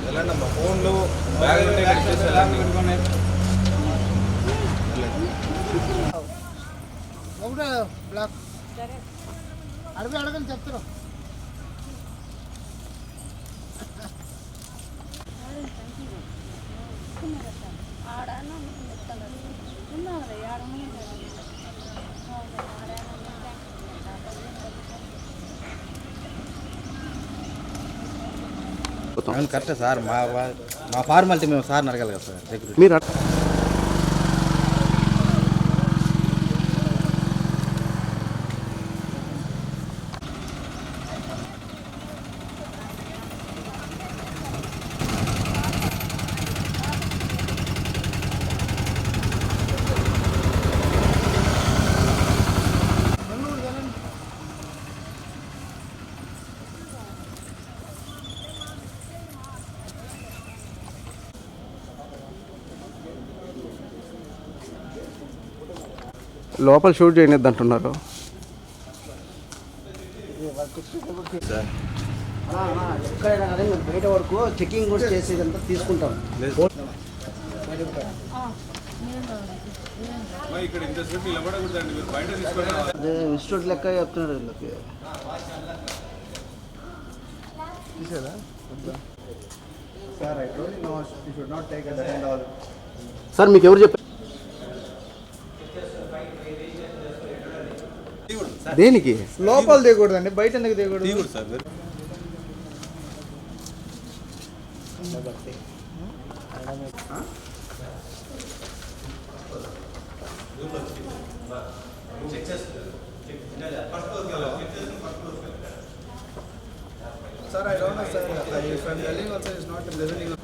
இதெல்லாம் நம்ம ஃபோன்ல பேக்ல எடுத்து எல்லாம் கட் பண்ணு ఒకటే బ్లాక్ అడిగి అడగని చెప్తారు ఆడ అవును కరెక్టే సార్. మా మా ఫార్మాలిటీ మేము సార్ని అడగాలి కదా సార్ మీరు లోపల షూట్ చేయనిద్ది అంటున్నారు. ఎక్కడైనా కానీ బయట వరకు చెకింగ్ కూడా చేసేదంతా తీసుకుంటాం ఇన్స్టిట్యూట్ లెక్క చెప్తున్నారు వీళ్ళకి సార్ మీకు ఎవరు చెప్పారు? దేనికి లోపల దిగకూడదండి బయట ఎందుకు దిగకూడదు sir I don't know sir if I am telling also is not listening